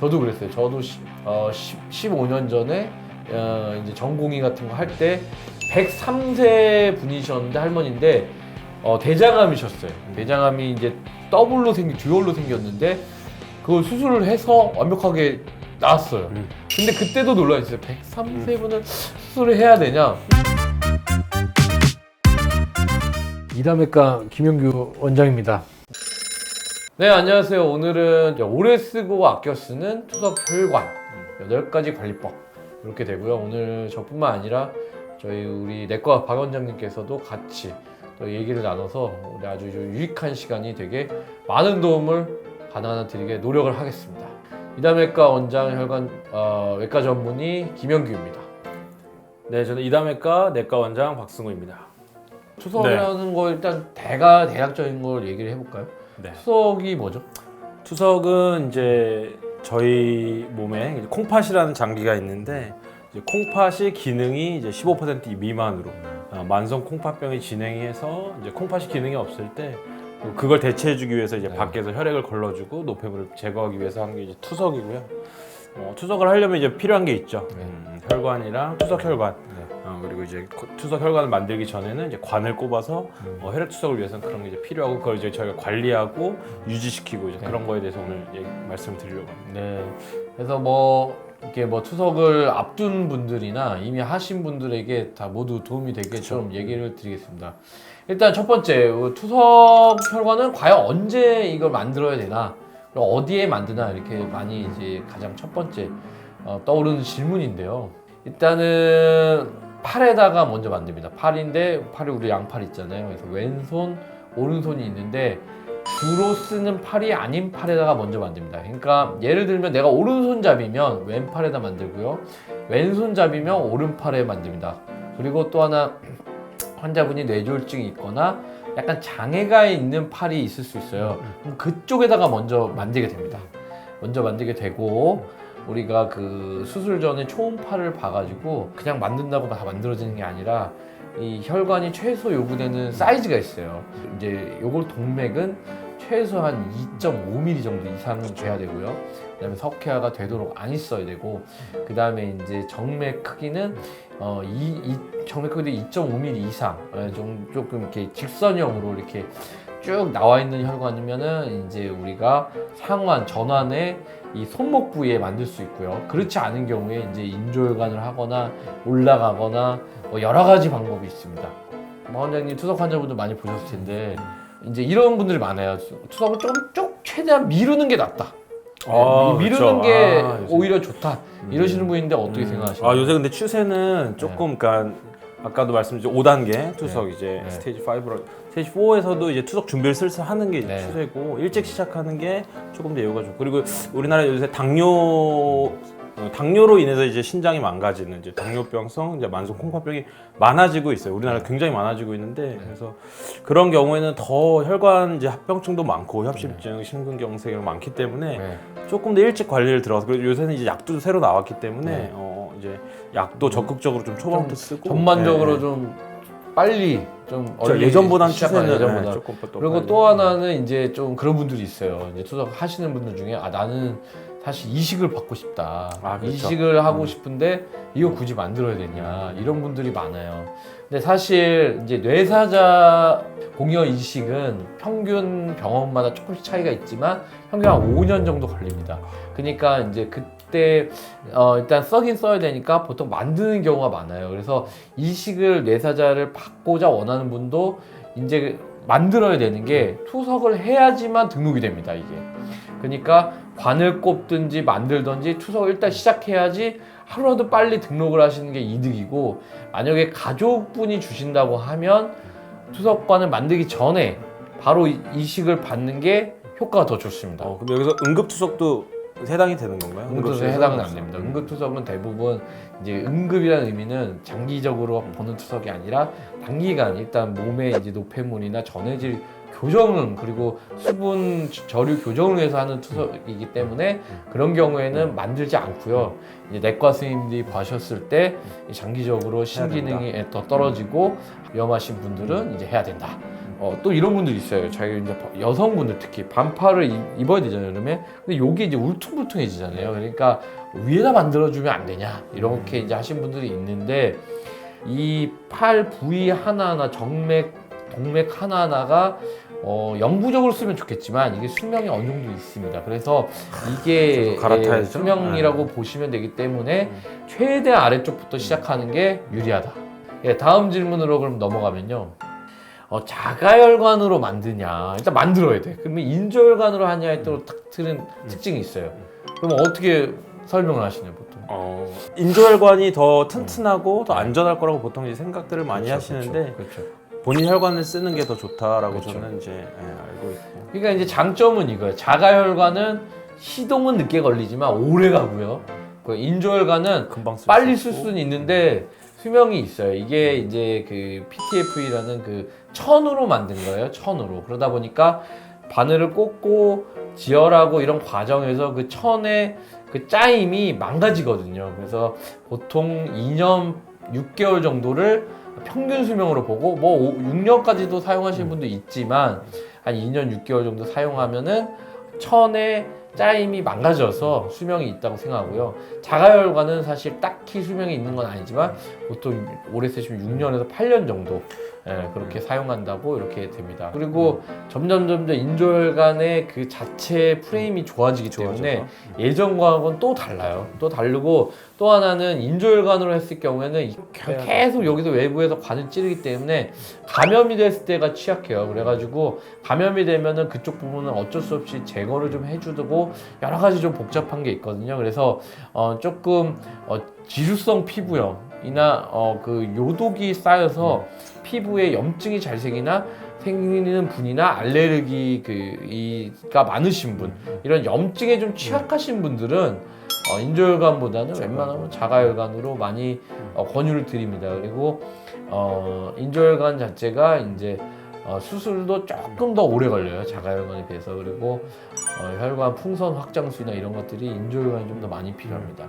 저도 그랬어요. 저도 시, 어, 15년 전에 어, 이제 전공의 같은 거 할 때 103세 분이셨는데 할머니인데 어, 대장암이셨어요. 대장암이 이제 더블로 생기 듀얼로 생겼는데 그걸 수술을 해서 완벽하게 나았어요. 음. 근데 그때도 놀라셨어요. 103세 분은 수술을 해야 되냐? 이담외과 김영규 원장입니다. 네, 안녕하세요. 오늘은 오래 쓰고 아껴 쓰는 투석 혈관 8가지 관리법 이렇게 되고요. 오늘 저뿐만 아니라 저희 우리 내과 박 원장님께서도 같이 또 얘기를 나눠서 우리 아주 유익한 시간이 되게 많은 도움을 가능한 한 드리게 노력을 하겠습니다. 이담외과 원장 혈관 어, 외과 전문의 김영규입니다. 네, 저는 이담외과 내과 원장 박승우입니다. 투석이라는 거 일단 대가 대략적인 걸 얘기를 해볼까요? 네. 투석이 뭐죠? 투석은 이제 저희 몸에 이제 콩팥이라는 장기가 있는데 이제 콩팥이 기능이 이제 15% 미만으로 어, 만성 콩팥병이 진행해서 이제 콩팥이 기능이 없을 때 그걸 대체해주기 위해서 이제 네. 밖에서 혈액을 걸러주고 노폐물을 제거하기 위해서 하는 게 이제 투석이고요. 어, 투석을 하려면 이제 필요한 게 있죠. 네. 음, 혈관이랑 투석 혈관. 네. 어, 그리고 이제 코- 투석 혈관을 만들기 전에는 이제 관을 꼽아서 음. 어, 혈액 투석을 위해서는 그런 게 이제 필요하고 그걸 이제 저희가 관리하고 유지시키고 이제 네. 그런 거에 대해서 오늘 얘기, 말씀을 드리려고 합니다. 네. 그래서 뭐 이렇게 뭐 투석을 앞둔 분들이나 이미 하신 분들에게 다 모두 도움이 되게 좀 얘기를 드리겠습니다. 일단 첫 번째 어, 투석 혈관은 과연 언제 이걸 만들어야 되나 그리고 어디에 만드나 이렇게 많이 이제 가장 첫 번째 어, 떠오르는 질문인데요. 일단은 팔에다가 먼저 만듭니다. 팔인데 팔이 우리 양팔 있잖아요. 그래서 왼손 오른손이 있는데 주로 쓰는 팔이 아닌 팔에다가 먼저 만듭니다. 그러니까 예를 들면 내가 오른손잡이면 왼팔에다 만들고요. 왼손잡이면 오른팔에 만듭니다. 그리고 또 하나 환자분이 뇌졸중이 있거나 약간 장애가 있는 팔이 있을 수 있어요. 그럼 그쪽에다가 먼저 만들게 됩니다. 먼저 만들게 되고 우리가 그 수술 전에 초음파를 봐가지고 그냥 만든다고 다 만들어지는 게 아니라 이 혈관이 최소 요구되는 사이즈가 있어요. 이제 요걸 동맥은 최소한 2.5mm 정도 이상은 돼야 되고요. 그다음에 석회화가 되도록 안 있어야 되고 그다음에 이제 정맥 크기는 어, 이, 이 정맥 크기도 2.5mm 이상 어, 좀 조금 이렇게 직선형으로 이렇게 쭉 나와 있는 혈관이면은 이제 우리가 상완 전환에 이 손목 부위에 만들 수 있고요. 그렇지 않은 경우에 이제 인조혈관을 하거나 올라가거나 뭐 여러 가지 방법이 있습니다. 마 원장님 투석 환자분들 많이 보셨을 텐데 이제 이런 분들이 많아요. 투석을 좀쭉 최대한 미루는 게 낫다. 아, 미- 미루는 그렇죠. 게 아, 요새. 오히려 좋다. 이러시는 분인데 어떻게 생각하시나요? 아 요새 근데 추세는 조금 그러니까 아까도 말씀드린 5단계 투석 이제 네. 스테이지 5로 스테이지 4에서도 이제 투석 준비를 슬슬 하는 게 이제 네. 추세고 일찍 시작하는 게 조금 더 예우가 좋고 그리고 우리나라 요새 당뇨 어, 당뇨로 인해서 이제 신장이 망가지는 이제 당뇨병성 이제 만성 콩팥병이 많아지고 있어요. 우리나라 네. 굉장히 많아지고 있는데 그래서 그런 경우에는 더 혈관 이제 합병증도 많고 협심증, 심근경색 이런 거 많기 때문에 네. 조금 더 일찍 관리를 들어가서 그리고 요새는 이제 약도 새로 나왔기 때문에 네. 어 이제 약도 적극적으로 좀 초반부터 쓰고 전반적으로 네. 좀 빨리 좀 얼리 예전보다는 시작하는 추세는 예전보다. 네, 조금 더 그리고 빨리. 또 하나는 이제 좀 그런 분들이 있어요. 이제 투석 하시는 분들 중에 아 나는 사실 이식을 받고 싶다. 아, 그렇죠. 이식을 하고 싶은데 이거 굳이 만들어야 되냐 이런 분들이 많아요. 근데 사실 이제 뇌사자 공여 이식은 평균 병원마다 조금씩 차이가 있지만 평균 한 5년 정도 걸립니다. 그러니까 이제 그 때 어 일단 써긴 써야 되니까 보통 만드는 경우가 많아요. 그래서 이식을 뇌사자를 받고자 원하는 분도 이제 만들어야 되는 게 투석을 해야지만 등록이 됩니다. 이게. 그러니까 관을 꼽든지 만들든지 투석을 일단 시작해야지 하루라도 빨리 등록을 하시는 게 이득이고 만약에 가족분이 주신다고 하면 투석관을 만들기 전에 바로 이- 이식을 받는 게 효과가 더 좋습니다. 어, 그럼 여기서 응급투석도 해당이 되는 건가요? 응급투석에? 해당은 안 됩니다. 응급투석은 대부분 이제 응급이라는 의미는 장기적으로 보는 투석이 아니라 단기간 일단 몸에 이제 노폐물이나 전해질 교정을 그리고 수분 저류 교정을 위해서 하는 투석이기 때문에 그런 경우에는 만들지 않고요. 이제 내과 선생님들이 보셨을 때이 장기적으로 신기능이 더 떨어지고 위험하신 분들은 이제 해야 된다. 어, 또 이런 분들 있어요. 자기 이제 여성분들 특히 반팔을 입- 입어야 되잖아요, 여름에. 근데 요게 이제 울퉁불퉁해지잖아요. 그러니까 위에다 만들어주면 안 되냐 이렇게 이제 하신 분들이 있는데 이 팔 부위 하나하나 정맥, 동맥 하나하나가 어, 영구적으로 쓰면 좋겠지만 이게 수명이 어느 정도 있습니다. 그래서 이게 좀 갈아타야죠. 예, 수명이라고 보시면 되기 때문에 음. 최대 아래쪽부터 시작하는 게 유리하다. 예, 다음 질문으로 그럼 넘어가면요. 어, 자가혈관으로 만드냐? 일단 만들어야 돼. 그러면 인조혈관으로 하냐에 또탁 트는 특징이 있어요. 그럼 어떻게 설명을 하시냐 보통? 어, 인조혈관이 더 튼튼하고 더 안전할 거라고 보통 이제 생각들을 많이 그렇죠, 하시는데 그렇죠. 본인 혈관을 쓰는 게 더 좋다라고 그렇죠. 저는 이제 예, 알고 있고. 그러니까 이제 장점은 이거예요. 자가혈관은 시동은 늦게 걸리지만 오래 가고요. 그 인조혈관은 금방 쓸 빨리 수쓸 있고. 수는 있는데 수명이 있어요. 이게 이제 그 PTFE라는 그 천으로 만든 거예요. 천으로. 그러다 보니까 바늘을 꽂고 지혈하고 이런 과정에서 그 천의 그 짜임이 망가지거든요. 그래서 보통 2년 6개월 정도를 평균 수명으로 보고 뭐 6년까지도 사용하시는 분도 있지만 한 2년 6개월 정도 사용하면은 천의 짜임이 망가져서 수명이 있다고 생각하고요. 자가혈관은 사실 딱히 수명이 있는 건 아니지만 보통 오래 쓰시면 6년에서 8년 정도 예, 그렇게 사용한다고 이렇게 됩니다. 그리고 점점 점점 인조혈관의 그 자체 프레임이 좋아지기 때문에 좋아져서. 예전과는 또 달라요. 또 다르고 또 하나는 인조혈관으로 했을 경우에는 계속 여기서 외부에서 관을 찌르기 때문에 감염이 됐을 때가 취약해요. 그래가지고 감염이 되면은 그쪽 부분은 어쩔 수 없이 제거를 좀 해주고 여러 가지 좀 복잡한 게 있거든요. 그래서 어 조금 어 지루성 피부염이나 어 그 요독이 쌓여서 피부에 염증이 잘 생기나 생기는 분이나 알레르기 그 이가 많으신 분 이런 염증에 좀 취약하신 분들은 어, 인조혈관보다는 웬만하면 자가혈관으로 많이 어, 권유를 드립니다. 그리고 어, 인조혈관 자체가 이제 어, 수술도 조금 더 오래 걸려요. 자가혈관에 비해서 그리고 어, 혈관 풍선 확장수나 이런 것들이 인조혈관이 좀 더 많이 필요합니다.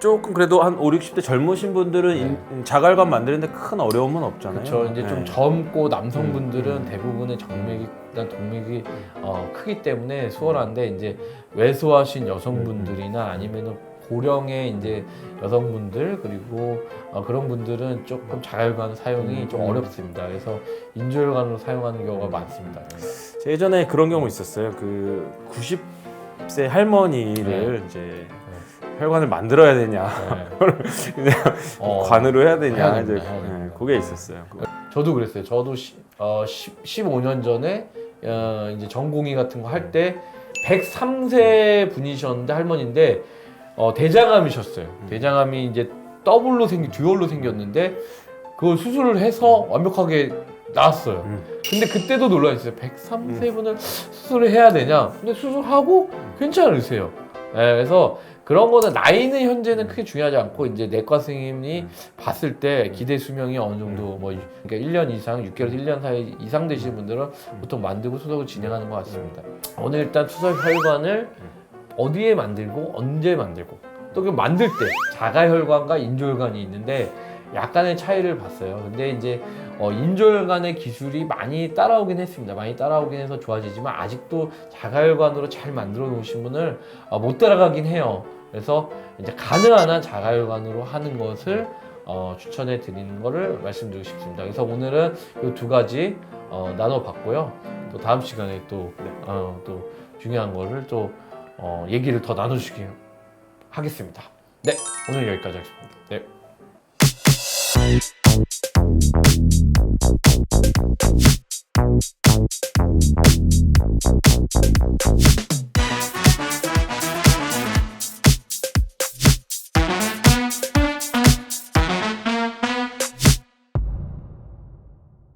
조금 그래도 한 5, 60대 젊으신 분들은 네. 인- 자갈관 만드는데 큰 어려움은 없잖아요. 그렇죠. 이제 좀 네. 젊고 남성분들은 음. 대부분의 정맥이 나 동맥이 어, 크기 때문에 수월한데 이제 왜소하신 여성분들이나 아니면은 고령의 이제 여성분들 그리고 어, 그런 분들은 조금 자혈관 사용이 좀 음. 어렵습니다. 그래서 인조혈관으로 사용하는 경우가 많습니다. 제 예전에 그런 경우 있었어요. 그 90세 할머니를 네. 이제 혈관을 만들어야 되냐, 네. 어, 관으로 해야 되냐, 해야 이제 해야. 네, 그게 있었어요. 저도 그랬어요. 저도 시, 어, 10, 15년 전에 어, 이제 전공의 같은 거 할 때 103세 분이셨는데 할머니인데 어, 대장암이셨어요. 대장암이 이제 더블로 생기 듀얼로 생겼는데 그걸 수술을 해서 완벽하게 나았어요. 음. 근데 그때도 놀라셨어요. 103세 분을 수술을 해야 되냐? 근데 수술하고 괜찮으세요. 예, 그래서 그런 거는 나이는 현재는 크게 중요하지 않고 이제 내과 선생님이 봤을 때 기대 수명이 어느 정도 뭐 그러니까 1년 이상 6개월에서 1년 사이 이상 되시는 분들은 보통 만들고 수석을 진행하는 것 같습니다. 오늘 일단 투석 혈관을 어디에 만들고 언제 만들고 또 그 만들 때 자가혈관과 인조혈관이 있는데 약간의 차이를 봤어요. 근데 이제 어, 인조혈관의 기술이 많이 따라오긴 했습니다. 많이 따라오긴 해서 좋아지지만 아직도 자가혈관으로 잘 만들어 놓으신 분을 어, 못 따라가긴 해요. 그래서 이제 가능한 한 자가혈관으로 하는 것을 어, 추천해 드리는 거를 말씀드리고 싶습니다. 그래서 오늘은 이 두 가지 어, 나눠봤고요. 또 다음 시간에 또, 어, 또 중요한 거를 또 어, 얘기를 더 나눠주시기 하겠습니다. 네, 오늘 여기까지 하겠습니다. 네.